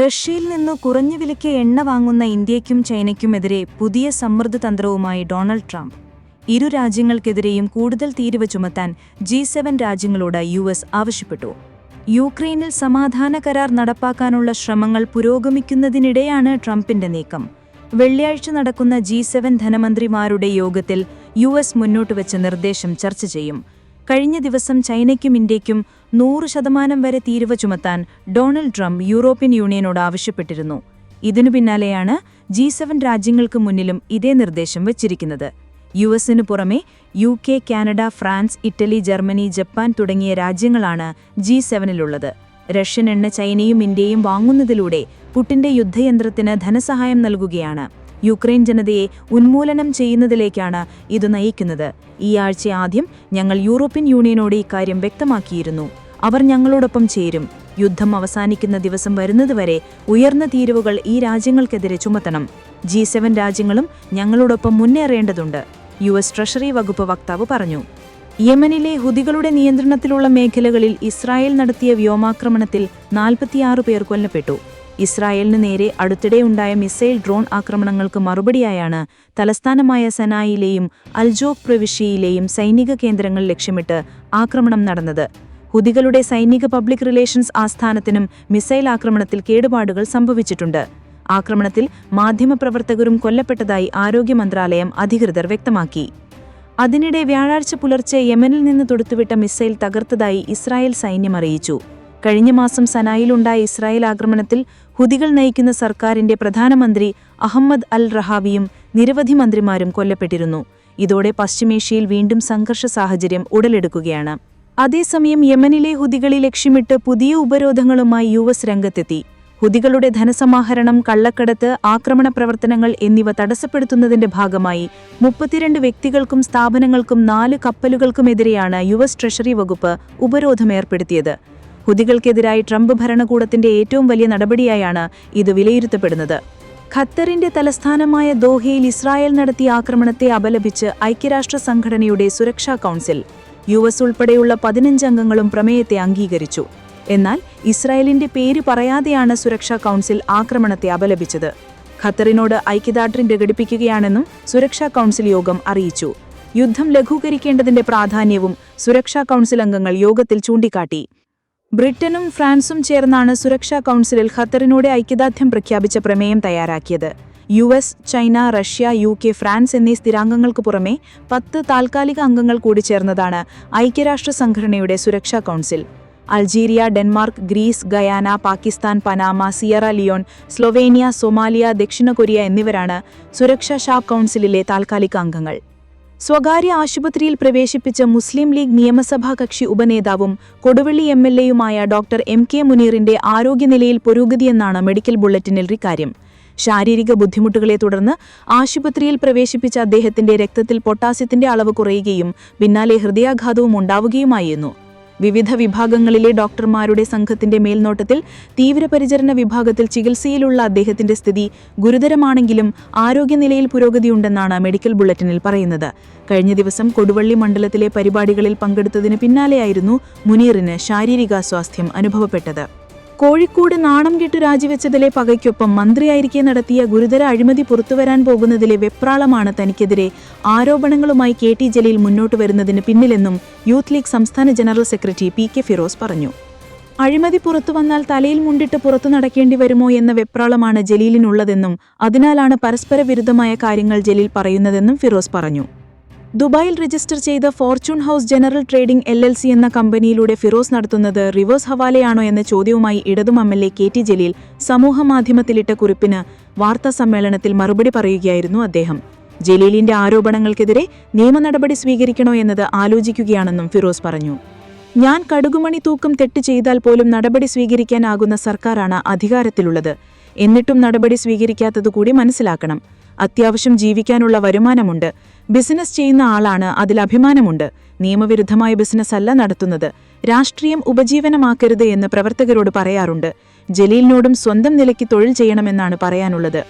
റഷ്യയിൽ നിന്നു കുറഞ്ഞ വിലയ്ക്ക് എണ്ണ വാങ്ങുന്ന ഇന്ത്യയ്ക്കും ചൈനയ്ക്കുമെതിരെ പുതിയ സമ്മർദ്ദ തന്ത്രവുമായി ഡൊണാൾഡ് ട്രംപ്. ഇരു രാജ്യങ്ങൾക്കെതിരെയും കൂടുതൽ തീരുവ ചുമത്താൻ ജി സെവൻ രാജ്യങ്ങളോട് യു എസ് ആവശ്യപ്പെട്ടു. യുക്രൈനിൽ സമാധാന കരാർ നടപ്പാക്കാനുള്ള ശ്രമങ്ങൾ പുരോഗമിക്കുന്നതിനിടെയാണ് ട്രംപിന്റെ നീക്കം. വെള്ളിയാഴ്ച നടക്കുന്ന ജി സെവൻ ധനമന്ത്രിമാരുടെ യോഗത്തിൽ യു എസ് മുന്നോട്ടുവച്ച നിർദ്ദേശം ചർച്ച ചെയ്യും. കഴിഞ്ഞ ദിവസം ചൈനയ്ക്കും ഇന്ത്യയ്ക്കും നൂറ് ശതമാനം വരെ തീരുവ ചുമത്താൻ ഡൊണാൾഡ് ട്രംപ് യൂറോപ്യൻ യൂണിയനോട് ആവശ്യപ്പെട്ടിരുന്നു. ഇതിനു പിന്നാലെയാണ് ജി സെവൻ രാജ്യങ്ങൾക്ക് മുന്നിലും ഇതേ നിർദ്ദേശം വച്ചിരിക്കുന്നത്. യു എസിനു പുറമെ U K Canada France Italy Germany Japan തുടങ്ങിയ രാജ്യങ്ങളാണ് ജി സെവനിലുള്ളത്. റഷ്യൻ എണ്ണ ചൈനയും ഇന്ത്യയും വാങ്ങുന്നതിലൂടെ പുട്ടിന്റെ യുദ്ധയന്ത്രത്തിന് ധനസഹായം നൽകുകയാണ്. യുക്രൈൻ ജനതയെ ഉന്മൂലനം ചെയ്യുന്നതിലേക്കാണ് ഇത് നയിക്കുന്നത്. ഈ ആഴ്ച ആദ്യം ഞങ്ങൾ യൂറോപ്യൻ യൂണിയനോട് ഇക്കാര്യം വ്യക്തമാക്കിയിരുന്നു. അവർ ഞങ്ങളോടൊപ്പം ചേരും. യുദ്ധം അവസാനിക്കുന്ന ദിവസം വരുന്നതുവരെ ഉയർന്ന തീരുവകൾ ഈ രാജ്യങ്ങൾക്കെതിരെ ചുമത്തണം. ജി സെവൻ രാജ്യങ്ങളും ഞങ്ങളോടൊപ്പം മുന്നേറേണ്ടതുണ്ട് യു എസ് ട്രഷറി വകുപ്പ് വക്താവ് പറഞ്ഞു. യമനിലെ ഹുദികളുടെ നിയന്ത്രണത്തിലുള്ള മേഖലകളിൽ ഇസ്രായേൽ നടത്തിയ വ്യോമാക്രമണത്തിൽ നാൽപ്പത്തിയാറ് പേർ കൊല്ലപ്പെട്ടു. ഇസ്രായേലിന് നേരെ അടുത്തിടെയുണ്ടായ മിസൈൽ ഡ്രോൺ ആക്രമണങ്ങൾക്ക് മറുപടിയായാണ് തലസ്ഥാനമായ സനായിലെയും അൽജോക് പ്രവിശ്യയിലെയും സൈനിക കേന്ദ്രങ്ങൾ ലക്ഷ്യമിട്ട് ആക്രമണം നടന്നത്. ഹുദികളുടെ സൈനിക പബ്ലിക് റിലേഷൻസ് ആസ്ഥാനത്തിനും മിസൈൽ ആക്രമണത്തിൽ കേടുപാടുകൾ സംഭവിച്ചിട്ടുണ്ട്. ആക്രമണത്തിൽ മാധ്യമപ്രവർത്തകരും കൊല്ലപ്പെട്ടതായി ആരോഗ്യ മന്ത്രാലയം അധികൃതർ വ്യക്തമാക്കി. അതിനിടെ വ്യാഴാഴ്ച പുലർച്ചെ യമനിൽ നിന്ന് തൊടുത്തുവിട്ട മിസൈൽ തകർത്തതായി ഇസ്രായേൽ സൈന്യം അറിയിച്ചു. കഴിഞ്ഞ മാസം സനായിലുണ്ടായ ഇസ്രായേൽ ആക്രമണത്തിൽ ഹുദികൾ നയിക്കുന്ന സർക്കാരിന്റെ പ്രധാനമന്ത്രി അഹമ്മദ് അൽ റഹാവിയും നിരവധി മന്ത്രിമാരും കൊല്ലപ്പെട്ടിരുന്നു. ഇതോടെ പശ്ചിമേഷ്യയിൽ വീണ്ടും സംഘർഷ സാഹചര്യം ഉടലെടുക്കുകയാണ്. അതേസമയം യമനിലെ ഹുതികളെ ലക്ഷ്യമിട്ട് പുതിയ ഉപരോധങ്ങളുമായി യു എസ് രംഗത്തെത്തി. ഹുദികളുടെ ധനസമാഹരണം കള്ളക്കടത്ത് ആക്രമണ പ്രവർത്തനങ്ങൾ എന്നിവ തടസ്സപ്പെടുത്തുന്നതിന്റെ ഭാഗമായി മുപ്പത്തിരണ്ട് വ്യക്തികൾക്കും സ്ഥാപനങ്ങൾക്കും നാല് കപ്പലുകൾക്കുമെതിരെയാണ് യു എസ് ട്രഷറി വകുപ്പ് ഉപരോധം ഏർപ്പെടുത്തിയത്. ഹുതികൾക്കെതിരായി ട്രംപ് ഭരണകൂടത്തിന്റെ ഏറ്റവും വലിയ നടപടിയായാണ് ഇത് വിലയിരുത്തപ്പെടുന്നത്. ഖത്തറിന്റെ തലസ്ഥാനമായ ദോഹയിൽ ഇസ്രായേൽ നടത്തിയ ആക്രമണത്തെ അപലപിച്ച് ഐക്യരാഷ്ട്ര സംഘടനയുടെ സുരക്ഷാ കൗൺസിൽ യു എസ് ഉൾപ്പെടെയുള്ള പതിനഞ്ച് അംഗങ്ങളും പ്രമേയത്തെ അംഗീകരിച്ചു. എന്നാൽ ഇസ്രായേലിന്റെ പേര് പറയാതെയാണ് സുരക്ഷാ കൗൺസിൽ ആക്രമണത്തെ അപലപിച്ചത്. ഖത്തറിനോട് ഐക്യദാർഢ്യം പ്രകടിപ്പിക്കുകയാണെന്നും സുരക്ഷാ കൗൺസിൽ യോഗം അറിയിച്ചു. യുദ്ധം ലഘൂകരിക്കേണ്ടതിന്റെ പ്രാധാന്യവും സുരക്ഷാ കൗൺസിൽ അംഗങ്ങൾ യോഗത്തിൽ ചൂണ്ടിക്കാട്ടി. ബ്രിട്ടനും ഫ്രാൻസും ചേർന്നാണ് സുരക്ഷാ കൗൺസിലിൽ ഖത്തറിനോട് ഐക്യദാർഢ്യം പ്രഖ്യാപിച്ച പ്രമേയം തയ്യാറാക്കിയത്. U S China Russia U K France എന്നീ സ്ഥിരാംഗങ്ങൾക്ക് പുറമെ പത്ത് താൽക്കാലിക അംഗങ്ങൾ കൂടി ചേർന്നതാണ് ഐക്യരാഷ്ട്ര സംഘടനയുടെ സുരക്ഷാ council. Algeria Denmark Greece Guyana Pakistan Panama Sierra Leone Slovenia Somalia ദക്ഷിണ കൊറിയ എന്നിവരാണ് സുരക്ഷാ ഷാ കൗൺസിലിലെ താൽക്കാലിക അംഗങ്ങൾ. സ്വകാര്യ ആശുപത്രിയിൽ പ്രവേശിപ്പിച്ച മുസ്ലിം ലീഗ് നിയമസഭാ കക്ഷി ഉപനേതാവും കൊടുവള്ളി എം എൽ എയുമായ ഡോക്ടർ എം കെ മുനീറിന്റെ ആരോഗ്യനിലയിൽ പുരോഗതിയെന്നാണ് മെഡിക്കൽ ബുള്ളറ്റിനിൽ ഇക്കാര്യം ശാരീരിക ബുദ്ധിമുട്ടുകളെ തുടർന്ന് ആശുപത്രിയിൽ പ്രവേശിപ്പിച്ച അദ്ദേഹത്തിന്റെ രക്തത്തിൽ പൊട്ടാസ്യത്തിന്റെ അളവ് കുറയുകയും പിന്നാലെ ഹൃദയാഘാതവും ഉണ്ടാവുകയുമായിരുന്നു. വിവിധ വിഭാഗങ്ങളിലെ ഡോക്ടർമാരുടെ സംഘത്തിന്റെ മേൽനോട്ടത്തിൽ തീവ്രപരിചരണ വിഭാഗത്തിൽ ചികിത്സയിലുള്ള അദ്ദേഹത്തിന്റെ സ്ഥിതി ഗുരുതരമാണെങ്കിലും ആരോഗ്യനിലയിൽ പുരോഗതിയുണ്ടെന്നാണ് മെഡിക്കൽ ബുള്ളറ്റിനിൽ പറയുന്നത്. കഴിഞ്ഞ ദിവസം കൊടുവള്ളി മണ്ഡലത്തിലെ പരിപാടികളിൽ പങ്കെടുത്തതിന് പിന്നാലെയായിരുന്നു മുനീറിന് ശാരീരികാസ്വാസ്ഥ്യം അനുഭവപ്പെട്ടത്. കോഴിക്കോട് നാണം കെട്ട് രാജിവെച്ചതിലെ പകയ്ക്കൊപ്പം മന്ത്രിയായിരിക്കെ നടത്തിയ ഗുരുതര അഴിമതി പുറത്തുവരാൻ പോകുന്നതിലെ വെപ്രാളമാണ് തനിക്കെതിരെ. ആരോപണങ്ങളുമായി കെ ടി ജലീൽ മുന്നോട്ട് വരുന്നതിന് പിന്നിലെന്നും യൂത്ത് ലീഗ് സംസ്ഥാന general secretary P K Firoz പറഞ്ഞു. അഴിമതി പുറത്തു വന്നാൽ തലയിൽ മുണ്ടിട്ട് പുറത്തു നടക്കേണ്ടി വരുമോ എന്ന വെപ്രാളമാണ് ജലീലിനുള്ളതെന്നും അതിനാലാണ് പരസ്പര വിരുദ്ധമായ കാര്യങ്ങൾ ജലീൽ പറയുന്നതെന്നും ഫിറോസ് പറഞ്ഞു. ദുബായിൽ രജിസ്റ്റർ ചെയ്ത fortune house general trading L L C എന്ന കമ്പനിയിലൂടെ ഫിറോസ് നടത്തുന്നത് റിവേഴ്സ് ഹവാലയാണോ എന്ന ചോദ്യവുമായി ഇടതും M L A K T Jaleel സമൂഹമാധ്യമത്തിലിട്ട കുറിപ്പിന് വാർത്താ സമ്മേളനത്തിൽ മറുപടി പറയുകയായിരുന്നു അദ്ദേഹം. ജലീലിന്റെ ആരോപണങ്ങൾക്കെതിരെ നിയമ നടപടി സ്വീകരിക്കണോ എന്നത് ആലോചിക്കുകയാണെന്നും ഫിറോസ് പറഞ്ഞു. ഞാൻ കടുകുമണി തൂക്കം തെറ്റ് ചെയ്താൽ പോലും നടപടി സ്വീകരിക്കാനാകുന്ന സർക്കാരാണ് അധികാരത്തിലുള്ളത്. എന്നിട്ടും നടപടി സ്വീകരിക്കാത്തതുകൂടി മനസ്സിലാക്കണം. അത്യാവശ്യം ജീവിക്കാനുള്ള വരുമാനമുണ്ട്. ബിസിനസ് ചെയ്യുന്ന ആളാണ് അതിൽ അഭിമാനമുണ്ട്. നിയമവിരുദ്ധമായ ബിസിനസ് അല്ല നടത്തുന്നത്. രാഷ്ട്രീയം ഉപജീവനമാക്കരുത് എന്ന് പ്രവർത്തകരോട് പറയാറുണ്ട്. ജലീലിനോടും സ്വന്തം നിലയ്ക്ക് തൊഴിൽ ചെയ്യണമെന്നാണ് പറയാനുള്ളത്.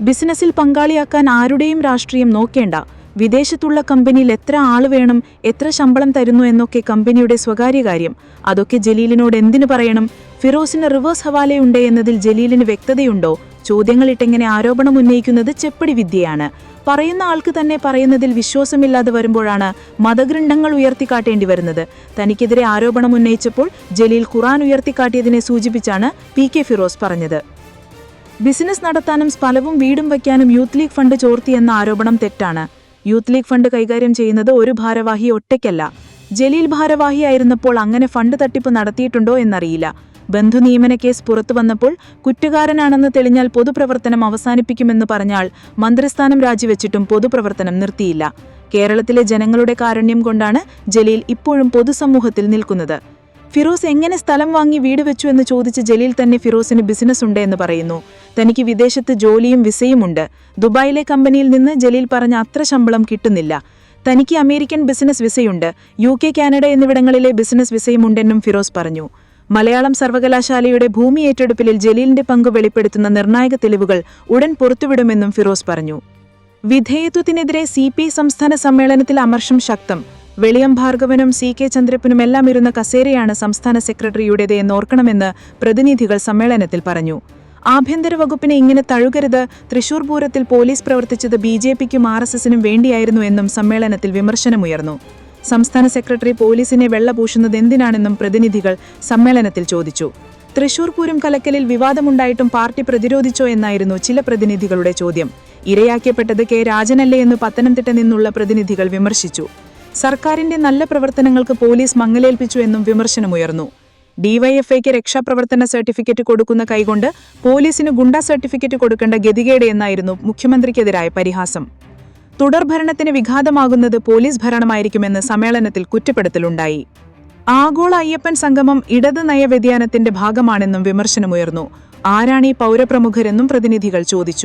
ബിസിനസ്സിൽ പങ്കാളിയാക്കാൻ ആരുടെയും രാഷ്ട്രീയം നോക്കേണ്ട. വിദേശത്തുള്ള കമ്പനിയിൽ എത്ര ആൾ വേണം എത്ര ശമ്പളം തരുന്നു എന്നൊക്കെ കമ്പനിയുടെ സ്വകാര്യ കാര്യം. അതൊക്കെ ജലീലിനോട് എന്തിനു പറയണം? ഫിറോസിന് റിവേഴ്സ് ഹവാലയുണ്ട് എന്നതിൽ ജലീലിന് വ്യക്തതയുണ്ടോ? ചോദ്യങ്ങളിട്ടെങ്ങനെ ആരോപണം ഉന്നയിക്കുന്നത് ചെപ്പടി വിദ്യയാണ്. പറയുന്ന ആൾക്ക് തന്നെ പറയുന്നതിൽ വിശ്വാസമില്ലാതെ വരുമ്പോഴാണ് മതഗ്രന്ഥങ്ങൾ ഉയർത്തിക്കാട്ടേണ്ടി വരുന്നത്. തനിക്കെതിരെ ആരോപണം ഉന്നയിച്ചപ്പോൾ ജലീൽ ഖുറാൻ ഉയർത്തിക്കാട്ടിയതിനെ സൂചിപ്പിച്ചാണ് പി കെ ഫിറോസ് പറഞ്ഞത്. ബിസിനസ് നടത്താനും സ്ഥലവും വീടും വയ്ക്കാനും യൂത്ത് ലീഗ് ഫണ്ട് ചോർത്തിയെന്ന ആരോപണം തെറ്റാണ്. യൂത്ത് ലീഗ് ഫണ്ട് കൈകാര്യം ചെയ്യുന്നത് ഒരു ഭാരവാഹി ഒറ്റയ്ക്കല്ല. ജലീൽ ഭാരവാഹിയായിരുന്നപ്പോൾ അങ്ങനെ ഫണ്ട് തട്ടിപ്പ് നടത്തിയിട്ടുണ്ടോ എന്നറിയില്ല. ബന്ധു നിയമന കേസ് പുറത്തു വന്നപ്പോൾ കുറ്റക്കാരനാണെന്ന് തെളിഞ്ഞാൽ പൊതുപ്രവർത്തനം അവസാനിപ്പിക്കുമെന്ന് പറഞ്ഞാൽ മന്ത്രിസ്ഥാനം രാജിവെച്ചിട്ടും പൊതുപ്രവർത്തനം നിർത്തിയില്ല. കേരളത്തിലെ ജനങ്ങളുടെ കാരുണ്യം കൊണ്ടാണ് ജലീൽ ഇപ്പോഴും പൊതുസമൂഹത്തിൽ നിൽക്കുന്നത്. ഫിറോസ് എങ്ങനെ സ്ഥലം വാങ്ങി വീട് വെച്ചു എന്ന് ചോദിച്ച് ജലീൽ തന്നെ ഫിറോസിന് ബിസിനസ് ഉണ്ട് എന്ന് പറയുന്നു. തനിക്ക് വിദേശത്ത് ജോലിയും വിസയുമുണ്ട് ദുബായിലെ കമ്പനിയിൽ നിന്ന് ജലീൽ പറഞ്ഞ അത്ര ശമ്പളം കിട്ടുന്നില്ല. തനിക്ക് അമേരിക്കൻ ബിസിനസ് വിസയുണ്ട്. യു കെ കാനഡ എന്നിവിടങ്ങളിലെ ബിസിനസ് വിസയുമുണ്ടെന്നും ഫിറോസ് പറഞ്ഞു. മലയാളം സർവകലാശാലയുടെ ഭൂമി ഏറ്റെടുപ്പിൽ ജലീലിന്റെ പങ്ക് വെളിപ്പെടുത്തുന്ന നിർണായക തെളിവുകൾ ഉടൻ പുറത്തുവിടുമെന്നും ഫിറോസ് പറഞ്ഞു. വിധേയത്വത്തിനെതിരെ സി പി സംസ്ഥാന സമ്മേളനത്തിൽ അമർഷം ശക്തം. വെളിയം ഭാർഗവനും സി കെ ചന്ദ്രപ്പനും എല്ലാം ഇരുന്ന കസേരയാണ് സംസ്ഥാന സെക്രട്ടറിയുടേത് എന്നോർക്കണമെന്ന് പ്രതിനിധികൾ സമ്മേളനത്തിൽ പറഞ്ഞു. ആഭ്യന്തര വകുപ്പിനെ ഇങ്ങനെ തഴുകരുത് തൃശൂർ പൂരത്തിൽ പോലീസ് പ്രവർത്തിച്ചത് ബി ജെ പിക്കും ആർ എസ് എസിനും വേണ്ടിയായിരുന്നു എന്നും സമ്മേളനത്തിൽ വിമർശനമുയർന്നു. സംസ്ഥാന സെക്രട്ടറി പോലീസിനെ വെള്ളപൂശുന്നത് എന്തിനാണെന്നും പ്രതിനിധികൾ സമ്മേളനത്തിൽ ചോദിച്ചു. തൃശൂർ പൂരം കലക്കലിൽ വിവാദമുണ്ടായിട്ടും പാർട്ടി പ്രതിരോധിച്ചോ എന്നായിരുന്നു ചില പ്രതിനിധികളുടെ ചോദ്യം. ഇരയാക്കപ്പെട്ടത് കെ രാജനല്ലേ എന്ന് പത്തനംതിട്ട നിന്നുള്ള പ്രതിനിധികൾ വിമർശിച്ചു. സർക്കാരിന്റെ നല്ല പ്രവർത്തനങ്ങൾക്ക് പോലീസ് മങ്ങലേൽപ്പിച്ചു എന്നും വിമർശനമുയർന്നു. ഡിവൈഎഫ്ഐക്ക് രക്ഷാപ്രവർത്തന സർട്ടിഫിക്കറ്റ് കൊടുക്കുന്ന കൈകൊണ്ട് പോലീസിന് ഗുണ്ട സർട്ടിഫിക്കറ്റ് കൊടുക്കേണ്ട ഗതികേട് എന്നായിരുന്നു മുഖ്യമന്ത്രിക്കെതിരായ പരിഹാസം. തുടർഭരണത്തിന് വിഘാതമാകുന്നത് പോലീസ് ഭരണമായിരിക്കുമെന്ന് സമ്മേളനത്തിൽ കുറ്റപ്പെടുത്തലുണ്ടായി. ആഗോള അയ്യപ്പൻ സംഗമം ഇടത് നയവ്യതിയാനത്തിന്റെ ഭാഗമാണെന്നും വിമർശനമുയർന്നു. ആരാണ് പൗരപ്രമുഖരെന്നും പ്രതിനിധികൾ ചോദിച്ചു.